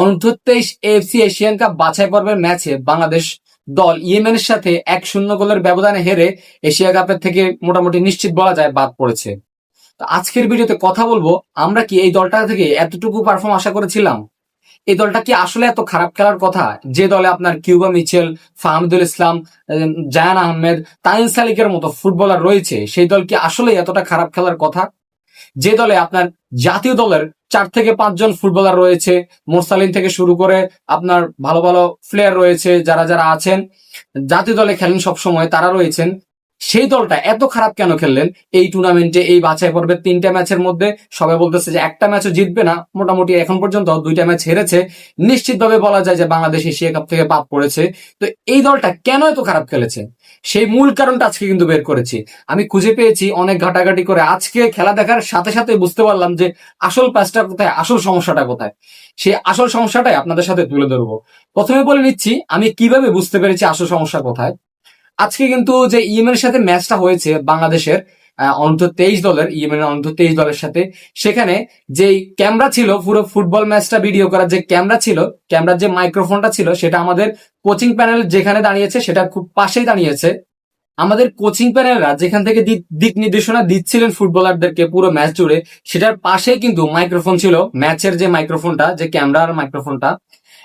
অনূর্ধ্ব তেইশ AFC Asian cup বাছাই পর্বের ম্যাচে বাংলাদেশ দল ইয়েমেনের সাথে এক শূন্য গোলের ব্যবধানে হেরে এশিয়া কাপের থেকে মোটামুটি নিশ্চিত বলা যায় বাদ পড়েছে। তো আজকের ভিডিওতে কথা বলব, আমরা কি এই দলটা থেকে এতটুকু পারফর্ম আশা করেছিলাম? এই দলটা কি আসলে এত খারাপ খেলার কথা? যে দলে আপনার কিউবা মিচেল, ফাহমিদুল ইসলাম জায়ান আহমেদ, তাইন সালিকের মতো ফুটবলার রয়েছে, সেই দল কি আসলে এতটা খারাপ খেলার কথা? যে দলে আপনার জাতীয় দলের চার থেকে পাঁচজন ফুটবলার রয়েছে, মোরসালিন থেকে শুরু করে আপনার ভালো ভালো প্লেয়ার রয়েছে, যারা যারা আছেন, জাতীয় দলে খেলেন সব সময় তারা রয়েছেন সেই দলটা এত খারাপ কেন খেললেন? এই টুর্নামেন্টে এই বাছাই পর্বের তিনটা ম্যাচের মধ্যে সবাই বলতেছে যে একটা ম্যাচও জিতবে না। মোটামুটি এখন পর্যন্ত দুইটা ম্যাচ হেরেছে। নিশ্চিতভাবে বলা যায় যে বাংলাদেশ এশিয়া কাপ থেকে বাদ পড়েছে। তো এই দলটা কেন এত খারাপ খেলেছে? সেই মূল কারণটা আজকে কিন্তু বের করেছি। আমি খুঁজে পেয়েছি, অনেক ঘাটাঘাটি করে আজকে খেলা দেখার সাথে সাথে বুঝতে পারলাম যে আসল প্যাচটা কোথায়, আসল সমস্যাটা কোথায়। সেই আসল সমস্যাটাই আপনাদের সাথে তুলে ধরবো। প্রথমে বলে নিচ্ছি, আমি কীভাবে বুঝতে পেরেছি আসল সমস্যা কোথায়? আজকে কিন্তু যে ইয়েমেনের সাথে ম্যাচটা হয়েছে বাংলাদেশের অনূর্ধ্ব তেইশ দলের ইয়েমেনের অন্ত তেইশ দলের সাথে, সেখানে যে ক্যামেরা ছিল, পুরো ফুটবল ম্যাচটা ভিডিও করার যে ক্যামেরা ছিল ক্যামেরার যে মাইক্রোফোনটা ছিল, সেটা আমাদের কোচিং প্যানেল যেখানে দাঁড়িয়েছে, সেটা খুব পাশেই দাঁড়িয়েছে। আমাদের কোচিং প্যানেলরা যেখান থেকে দিক নির্দেশনা দিচ্ছিলেন ফুটবলারদেরকে পুরো ম্যাচ জুড়ে, সেটার পাশে কিন্তু মাইক্রোফোন ছিল ম্যাচের যে মাইক্রোফোনটা যে ক্যামেরার মাইক্রোফোনটা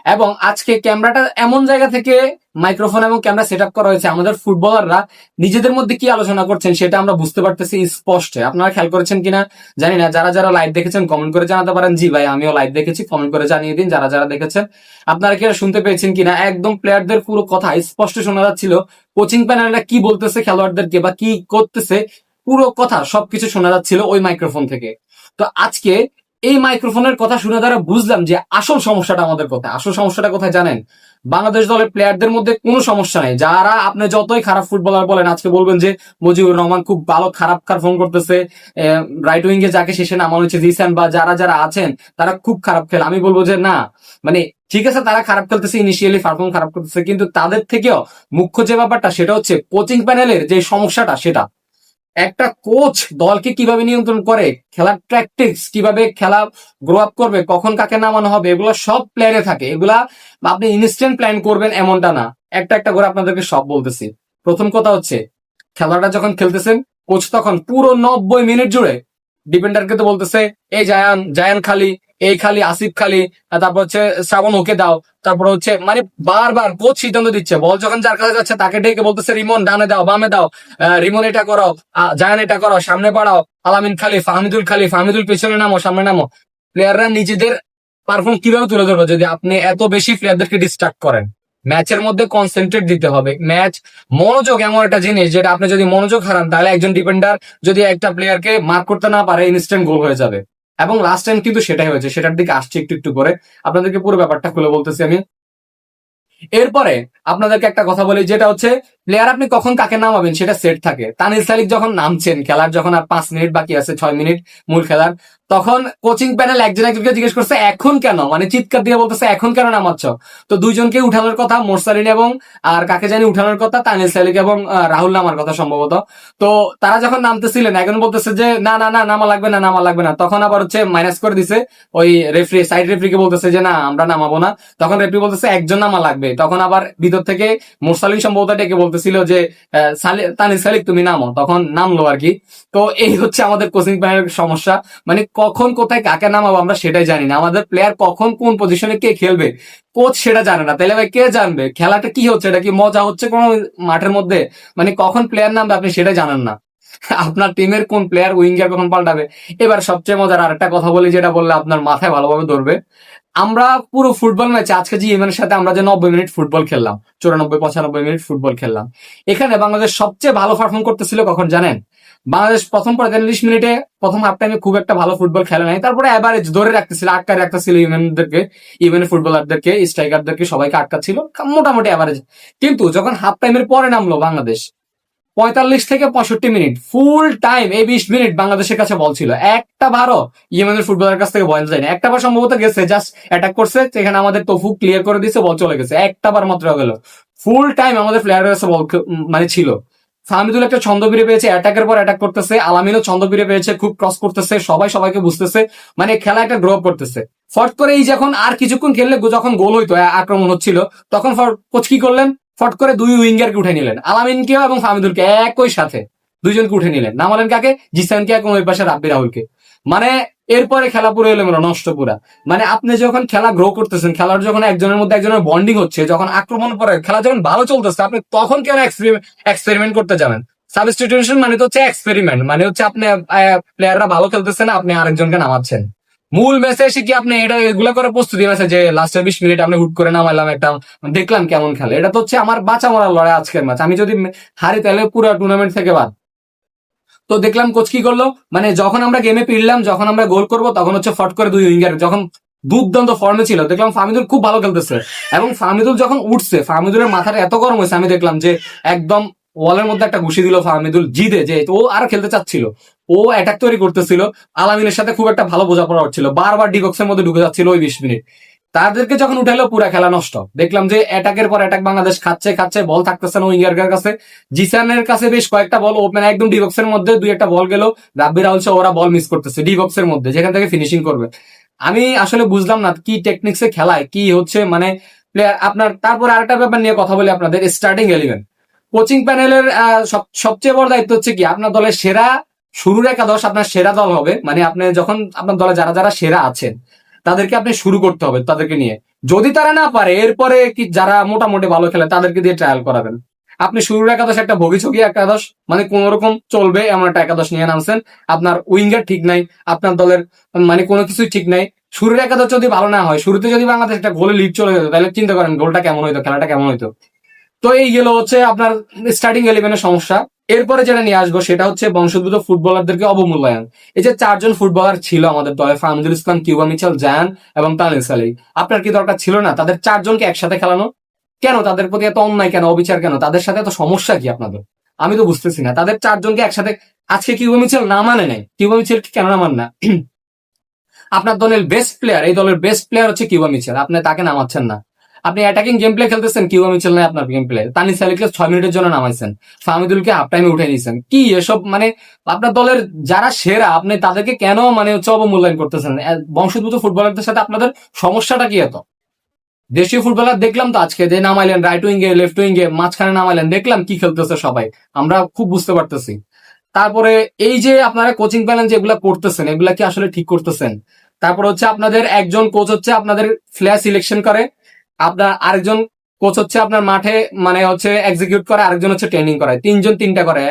এবং আজকে ক্যামেরাটা এমন জায়গা থেকে মাইক্রোফোন এবং ক্যামেরা সেট করা হয়েছে আমাদের ফুটবলাররা। নিজেদের মধ্যে কি আলোচনা করছেন সেটা আমরা বুঝতে পারতেছি স্পষ্ট। আপনারা খেয়াল করেছেন কিনা? জানি না। যারা যারা লাইভ দেখেছেন কমেন্ট করে জানাতে পারেন। জি ভাই, আমিও লাইভ দেখেছি। কমেন্ট করে জানিয়ে দিন যারা যারা দেখেছেন। আপনারা কি শুনতে পেয়েছেন কিনা? একদম প্লেয়ারদের পুরো কথা স্পষ্ট শোনা যাচ্ছিল। কোচিং প্যানেলরা কি বলতেছে, খেলোয়াড়দেরকে বা কি করতেছে, পুরো কথা সবকিছু শোনা যাচ্ছিল ওই মাইক্রোফোন থেকে। তো আজকে এই মাইক্রোফোনের কথা শুনে দ্বারা বুঝলাম যে আসল সমস্যাটা আমাদের কোথায়। আসল সমস্যাটা কোথায় জানেন? বাংলাদেশ দলের প্লেয়ারদের মধ্যে কোনো সমস্যা নেই। যারা আপনি যতই খারাপ ফুটবলার বলেন, আজকে বলবেন যে মুজিবুর রহমান খুব ভালো খারাপ পারফর্ম করতেছে রাইট উইং এ যাকে শেষে নামানো হচ্ছে জিসান বা যারা যারা আছেন, তারা খুব খারাপ খেলে। আমি বলব যে না মানে ঠিক আছে, তারা খারাপ খেলতেছে ইনিশিয়ালি পারফর্ম খারাপ করতেছে, কিন্তু তাদের থেকেও মুখ্য যে ব্যাপারটা, সেটা হচ্ছে কোচিং প্যানেলের যে সমস্যাটা, সেটা। একটা কোচ দলকে কীভাবে নিয়ন্ত্রণ করে? খেলার ট্যাকটিক্স কীভাবে খেলা গ্রো আপ করবে? কখন কাকে নামানো হবে? এগুলো সব প্ল্যানে থাকে। এগুলা আপনি ইনস্ট্যান্ট প্ল্যান করবেন এমনটা না। একটা একটা করে আপনাদেরকে সব বলতেছি। প্রথম কথা হচ্ছে খেলাটা যখন খেলতেছেন কোচ তখন পুরো নব্বই মিনিট জুড়ে ডিফেন্ডারকে তো বলতেছে, এই জায়ান জায়ান খালি এই খালি, আসিফ খালি তারপর হচ্ছে শ্রাবণ ওকে দাও, তারপর হচ্ছে মানে বারবার কোচ সিদ্ধান্ত দিচ্ছে। বল যখন যার কাছে যাচ্ছে, তাকে ডেকে বলতেছে, রিমন, ডানে দাও, বামে দাও। রিমন, এটা করো জায়ান এটা করো, সামনে পাড়াও। আলামিন খালি, ফাহমিদুল খালি, ফাহমিদুল পেছনে নামো, সামনে নামো। প্লেয়াররা নিজেদের পারফর্ম কীভাবে তুলে ধরবে? যদি আপনি এত বেশি প্লেয়ারদেরকে ডিস্ট্রাক্ট করেন ম্যাচের মধ্যে কনসেন্ট্রেট দিতে হবে। ম্যাচ মনোযোগ এমন একটা জিনিস, যেটা আপনি যদি মনোযোগ হারান, তাহলে একজন ডিফেন্ডার যদি একটা প্লেয়ারকে মার্ক করতে না পারে ইনস্ট্যান্ট গোল হয়ে যাবে। এবং লাস্ট টাইম কিন্তু সেটাই হয়েছে, সেটার দিকে আসছি একটু একটু করে। আপনাদেরকে পুরো ব্যাপারটা খুলে বলতেছি আমি। এরপরে আপনাদেরকে একটা কথা বলি, যেটা হচ্ছে প্লেয়ার আপনি কখন কাকে নামাবেন সেটা সেট থাকে। তানিল সালিক যখন নামছেন, খেলার যখন আর পাঁচ মিনিট বাকি আছে, ছয় মিনিট মূল খেলার, তখন কোচিং প্যানেল একজন একজনকে জিজ্ঞেস করছে, এখন কেন? মানে চিৎকার দিয়ে বলতেছে, এখন কেন নামাচ্ছ? তো দুইজনকে উঠানোর কথা মোরসালিন এবং, আর কাকে জানি উঠানোর কথা, তানিল সালিক এবং রাহুল নামার কথা সম্ভবত। তো তারা যখন নামতেছিলেন, এখন বলতেছে যে, না না না, নামা লাগবে না, নামা লাগবে না। তখন আবার হচ্ছে মাইনাস করে দিছে, ওই রেফারি সাইড রেফারিকে বলতেছে যে, না, আমরা নামাবো না। তখন রেফারি বলতেছে, একজন নামা লাগবে। তখন আবার ভিতর থেকে মোরসালিন সম্ভবত ডেকে বলতেছিল যে সালি- সালিক তুমি নামো। তখন নামলো আর কি। তো এই হচ্ছে আমাদের কোচিং প্যানেলের সমস্যা। মানে কখন কোথায় কাকে নামাবো আমরা সেটাই জানি না। আমাদের প্লেয়ার কখন কোন পজিশনে কে খেলবে, কোচ সেটা জানে না। তাহলে ভাই কে জানবে? খেলাটা কি হচ্ছে? এটা কি মজা হচ্ছে কোন মাঠের মধ্যে? মানে কখন প্লেয়ার নামবে আপনি সেটা জানেন না। আপনার টিমের কোন প্লেয়ার উইঙ্গার কখন পাল্টাবে? এবার সবচেয়ে মজার আরেকটা কথা বলি, যেটা বললে আপনার মাথায় ভালোভাবে ধরবে। আমরা পুরো ফুটবল ম্যাচে, আজকে যে ইমেনের সাথে আমরা যে নব্বই মিনিট ফুটবল খেললাম, চুরানব্বই, পঁচানব্বই মিনিট ফুটবল খেললাম। এখানে বাংলাদেশ সবচেয়ে ভালো পারফর্ম করতেছিল কখন জানেন? বাংলাদেশ প্রথম পঁয়তাল্লিশ মিনিটে, প্রথম হাফ টাইমে খুব একটা ভালো ফুটবল খেলে নাই। তারপরে অ্যাভারেজ ধরে রাখতেছিল আটকা রাখতেছিল ইউনিয়নদেরকে ইউনিয়ন ফুটবলারদেরকে স্ট্রাইকারদেরকে সবাইকে আটকাচ্ছিল। মোটামুটি অ্যাভারেজ কিন্তু যখন হাফ টাইমের পরে নামলো বাংলাদেশ পঁয়তাল্লিশ থেকে পঁয়ষট্টি মিনিট ফুল টাইম এই বিশ মিনিট বাংলাদেশের কাছে বল ছিল। একটা বারও ইয়েমেনের ফুটবলের কাছ থেকে বল যায়নি একটা বার সম্ভবত গেছে জাস্ট অ্যাটাক করছে সেখানে আমাদের তফু ক্লিয়ার করে দিয়েছে বল চলে গেছে। একটা বার মাত্র গেল। ফুল টাইম আমাদের প্লেয়ারের কাছে বল মানে ছিল। ফাহমিদুল একটা ছন্দ ফিরে পেয়েছে অ্যাটাকের পর অ্যাটাক করতেছে, আলামিনও ছন্দ ফিরে পেয়েছে, খুব ক্রস করতেছে, সবাই সবাইকে বুঝতেছে মানে খেলা একটা গ্রো করতেছে। ফট করে এই যখন আর কিছুক্ষণ খেললে যখন গোল হইতো আক্রমণ হচ্ছিল, তখন কোচ কি করলেন? ফট করে দুই উইঙ্গারকে উঠে নিলেন। আলামিনকেও এবং ফাহমিদুলকে একই সাথে দুইজনকে উঠে নিলেন। নামালেন কাকে? জিসানকে এবং ওই পাশে রাব্বি রাহুলকে। মানে এরপরে খেলা পুরো এলোমেলো, নষ্ট পুরা। মানে আপনি যখন খেলা গ্রো করতেছেন, খেলার যখন একজনের মধ্যে একজনের বন্ডিং হচ্ছে, যখন আক্রমণ পরে খেলা যখন ভালো চলতেছে, আপনি তখন কেন এক্সপেরিমেন্ট করতে যাবেন? সাবস্টিটিউশন মানে তো হচ্ছে এক্সপেরিমেন্ট মানে হচ্ছে আপনি প্লেয়াররা ভালো খেলতেছে না, আপনি আরেকজনকে নামাচ্ছেন। মূল ম্যাচে এসে কি আপনি এটা এগুলো করে প্রস্তুতি ম্যাচে যে লাস্টের বিশ মিনিট আপনি হুট করে নামাইলাম একটা, দেখলাম কেমন খেলে। এটা তো হচ্ছে আমার বাঁচা মরার লড়াই আজকের ম্যাচ আমি যদি হারি তাহলে পুরো টুর্নামেন্ট থেকে বাদ। তো দেখলাম কোচ কি করল? মানে যখন আমরা গেমে পিড়লাম যখন আমরা গোল করব, তখন হচ্ছে ফট করে দুই উইঙ্গার যখন দুর্দান্ত ফর্মে ছিল, দেখলাম ফামিদুল খুব ভালো খেলতেছে। এবং ফামিদুল যখন উঠছে ফামিদুলের মাথাটা এত গরম হয়েছে, আমি দেখলাম যে একদম ওয়ালের মধ্যে একটা ঘুষি দিল ফাহমিদুল জিদে, যে ও আর খেলতে চাচ্ছিল। ও অ্যাটাক তৈরি করতেছিল। আলামিনের সাথে খুব একটা ভালো বোঝাপড়া হচ্ছিল। বারবার ডিবক্সের মধ্যে ঢুকে যাচ্ছিল ওই বিশ মিনিট। তাদেরকে যখন উঠালো পুরা খেলা নষ্ট। দেখলাম যে অ্যাটাকের পর অ্যাটাক বাংলাদেশ খাচ্ছে খাচ্ছে বল থাকতেছে না উইঙ্গার কাছে। জিসানের কাছে বেশ কয়েকটা বল ওপেন একদম ডিবক্সের মধ্যে দুই একটা বল গেল। রাব্বি রাহুল ওরা বল মিস করতেছে ডিবক্সের মধ্যে, যেখান থেকে ফিনিশিং করবে। আমি আসলে বুঝলাম না কি টেকনিক্সে খেলায়, কি হচ্ছে মানে player- আপনার, তারপর আরেকটা ব্যাপার নিয়ে কথা বলি আপনাদের স্টার্টিং এলিভেন কোচিং প্যানেলের সবচেয়ে বড় দায়িত্ব হচ্ছে কি, আপনার দলের সেরা শুরুর একাদশ আপনার সেরা দল হবে মানে আপনি যখন আপনার দলে যারা যারা সেরা আছেন, তাদেরকে আপনি শুরু করতে হবে তাদেরকে নিয়ে। যদি তারা না পারে, এরপরে কি যারা মোটামুটি ভালো খেলে তাদেরকে দিয়ে ট্রায়াল করাবেন। আপনি শুরুর একাদশ একটা ভবিষ্যৎ একাদশ মানে কোন রকম চলবে এমন একটা একাদশ নিয়ে নামছেন, আপনার উইঙ্গার ঠিক নাই, আপনার দলের মানে কোনো কিছুই ঠিক নাই। শুরুর একাদশ যদি ভালো না হয়, শুরুতে যদি বাংলাদেশ একটা গোলে লিড চলে যেত, তাহলে চিন্তা করেন গোলটা কেমন হইতো, খেলাটা কেমন হইতো। তো এই গেল হচ্ছে আপনার স্টার্টিং ইলেভেনের সমস্যা। এরপরে যেটা নিয়ে আসব সেটা হচ্ছে বংশোদ্ভূত ফুটবলারদেরকে অবমূল্যায়ন। এই যে চারজন ফুটবলার ছিল আমাদের দলে, ফাহমুদুল ইসলাম, কিউবা মিচেল, জায়ান এবং তানিস আলী আপনার কি দরকার ছিল না? তাদের চারজনকে একসাথে খেলানো? কেন? তাদের প্রতি এত অন্যায় কেন? অবিচার কেন? তাদের সাথে এত সমস্যা কি আপনাদের? আমি তো বুঝতেছি না। তাদের চারজনকে একসাথে আজকে কিউবা মিচেল না মানে নাই। কিউবা মিচেল কেন নামান না? আপনার দলের বেস্ট প্লেয়ার এই দলের বেস্ট প্লেয়ার হচ্ছে কিউবা মিচেল। আপনি তাকে নামাচ্ছেন না। আপনি অ্যাটাকিং গেম প্লে খেলতেছেন কিউবা আমি নাই আপনার গেম প্লে তানিস আলীকে ছয় মিনিটের জন্য নামাইছেন। ফাহমিদুলকে হাফ টাইমে উঠে নিয়েছেন কি এসব মানে আপনার দলের যারা সেরা, আপনি তাদেরকে কেন মানে হচ্ছে অবমূল্যায়ন করতেছেন? বংশোদ্ভূত ফুটবলারদের সাথে আপনাদের সমস্যাটা কি এত? দেশীয় ফুটবলার দেখলাম তো আজকে, যে নামাইলেন রাইট উইঙ্গে লেফট উইঙ্গে মাঝখানে নামাইলেন, দেখলাম কি খেলতেছে সবাই। আমরা খুব বুঝতে পারতেছি। তারপরে এই যে আপনারা কোচিং প্যানেল যেগুলা করতেছেন, এগুলা কি আসলে ঠিক করতেছেন? তারপর হচ্ছে আপনাদের একজন কোচ হচ্ছে আপনাদের ফ্ল্যাশ সিলেকশন করে। আপনার আরেকজন কোচ হচ্ছে আপনার মাঠে মানে হচ্ছে এক্সিকিউট করে, আরেকজন হচ্ছে ট্রেনিং করে। তিনজন তিনটা করে।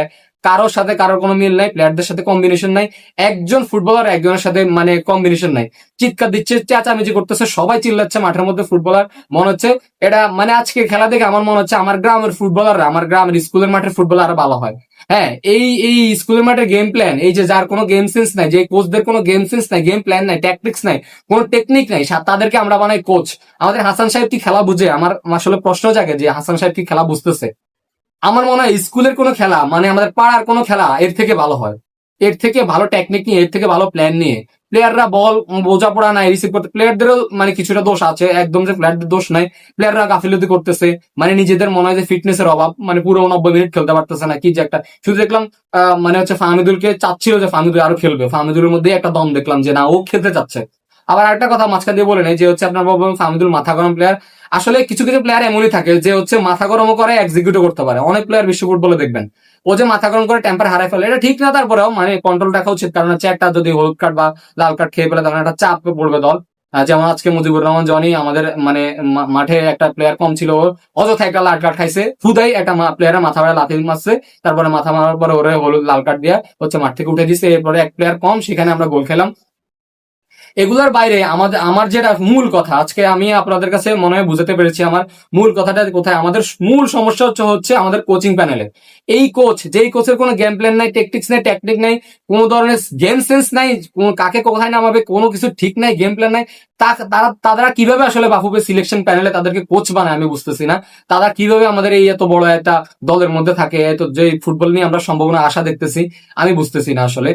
কারোর সাথে কারোর কোনো মিল নাই প্লেয়ারদের সাথে কম্বিনেশন নাই, একজন ফুটবলার একজনের সাথে মানে কম্বিনেশন নাই। চিৎকার দিচ্ছে, চেঁচামেচি করতেছে, সবাই চিল্লাচ্ছে মাঠের মধ্যে ফুটবলার মনে হচ্ছে এটা মানে আজকে খেলা দেখে আমার মনে হচ্ছে আমার গ্রামের ফুটবলাররা আমার গ্রামের স্কুলের মাঠের ফুটবলার ভালো হয়। হ্যাঁ এই এই স্কুলের মাঠের গেম প্ল্যান এই যে যার কোনো গেম সেন্স নাই, যে কোচদের কোনো গেম সেন্স নাই গেম প্ল্যান নাই ট্যাকটিক্স নাই, কোনো টেকনিক নাই তাদেরকে আমরা বানাই কোচ আমাদের হাসান সাহেব কি খেলা বুঝে? আমার আসলে প্রশ্ন জাগে যে হাসান সাহেব কি খেলা বুঝতেছে? আমার মনে হয় স্কুলের কোনো খেলা মানে আমাদের পাড়ার কোনো খেলা, এর থেকে ভালো হয়। এর থেকে ভালো টেকনিক নিয়ে, এর থেকে ভালো প্ল্যান নিয়ে। প্লেয়াররা বল বোঝাপড়া নাই রিসিভ করতে প্লেয়ারদেরও মানে কিছুটা দোষ আছে, একদম যে প্লেয়ারদের দোষ নাই। প্লেয়াররা গাফিলতি করতেছে মানে নিজেদের মনে হয় যে ফিটনেসের অভাব মানে পুরো নব্বই মিনিট খেলতে পারতেছে না, কি যে একটা। শুধু দেখলাম মানে হচ্ছে ফাহমিদুলকে চাচ্ছিল যে ফাহমিদুল আরও খেলবে। ফাহমিদুলের মধ্যে একটা দম দেখলাম যে না, ও খেলতে চাচ্ছে। আবার একটা কথা মাঝখান দিয়ে বলে নেই, যে হচ্ছে আপনার বলবেন ফাহমিদুল মাথা গরম প্লেয়ার আসলে কিছু কিছু প্লেয়ার এমনই থাকে যে হচ্ছে মাথা গরমও করে এক্সিকিউটও করতে পারে। অনেক প্লেয়ার বিশ্ব ফুটবলে দেখবেন। ও যে মাথা গরম করে টেম্পার হারাই ফেলে, এটা ঠিক না তারপরেও মানে কন্ট্রোল রাখা উচিত। কারণ হচ্ছে একটা যদি হলুদ কার্ড বা লাল কার্ড খেয়ে ফেলে তখন একটা চাপ পড়বে দল। যেমন আজকে মুজিবুর রহমান, জনি আমাদের মানে মাঠে একটা প্লেয়ার কম ছিল অযথা একটা লাল কার্ড খাইছে। ফুদাই একটা প্লেয়ারের মাথা মারা লাথি মারছে। তারপরে মাথা মারার পরে ওরে হলুদ লাল কার্ড দিয়ে হচ্ছে মাঠ থেকে উঠে দিছে। এরপরে এক প্লেয়ার কম, সেখানে আমরা গোল খেলাম। এগুলোর বাইরে আমাদের, আমার যেটা মূল কথা, আজকে আমি আপনাদের কাছে মনে হয় বুঝাতে পেরেছি আমার মূল কথাটা কোথায়, আমাদের মূল সমস্যা হচ্ছে হচ্ছে আমাদের কোচিং প্যানেলে এই কোচ যেই কোচের কোনো গেম প্ল্যান নাই টেকটিক্স নাই টেকনিক নাই, কোনো ধরনের গেম সেন্স নাই কাকে কোথায় নামাবে, কোনো কিছু ঠিক নাই গেম প্ল্যান নাই তারা তারা কীভাবে আসলে বাফুফের সিলেকশন প্যানেলে তাদেরকে কোচ বানায় আমি বুঝতেছি না। তারা কীভাবে আমাদের এই এত বড় একটা দলের মধ্যে থাকে, এত যে ফুটবল নিয়ে আমরা সম্ভাবনা, আশা দেখতেছি, আমি বুঝতেছি না আসলে।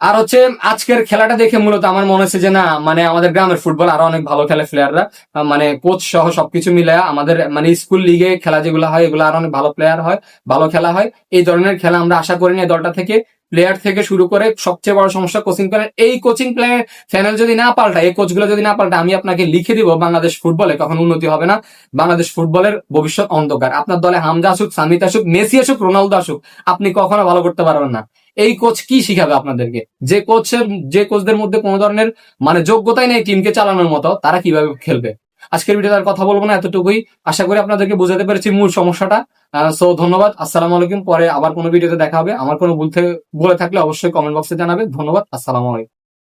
আর হচ্ছে আজকের খেলাটা দেখে মূলত আমার মনে হচ্ছে যে না মানে আমাদের গ্রামের ফুটবল আরও অনেক ভালো খেলে প্লেয়াররা মানে কোচ সহ সবকিছু মিলে আমাদের মানে স্কুল লিগে খেলা যেগুলো হয়, এগুলো আরও অনেক ভালো প্লেয়ার হয়, ভালো খেলা হয়। এই ধরনের খেলা আমরা আশা করিনি দলটা থেকে। প্লেয়ার থেকে শুরু করে সবচেয়ে বড় সমস্যা কোচিং প্ল্যান এই কোচিং প্ল্যান চ্যানেল যদি না পাল্টায়, এই কোচগুলো যদি না পাল্টায়, আমি আপনাকে লিখে দিব বাংলাদেশ ফুটবলে কখন উন্নতি হবে না। বাংলাদেশ ফুটবলের ভবিষ্যৎ অন্ধকার। আপনার দলে হামজা আসুক, সামিত আসুক, মেসি আসুক, রোনালদো আসুক, আপনি কখনো ভালো করতে পারবেন না। এই কোচ কি শিখাবে আপনাদেরকে? যে কোচের যে কোচদের মধ্যে কোনো ধরনের মানে যোগ্যতাই নেই টিমকে চালানোর মতো, তারা কীভাবে খেলবে? আজকের ভিডিওতে আর কথা বলব না, এতটুকুই। আশা করি আপনাদেরকে বোঝাতে পেরেছি মূল সমস্যাটা। সো ধন্যবাদ। আসসালামু আলাইকুম। পরে আবার কোনো ভিডিওতে দেখা হবে। আমার কোনো ভুল থেকে বলে থাকলে অবশ্যই কমেন্ট বক্সে জানাবে। ধন্যবাদ। আসসালাম আলাইকুম।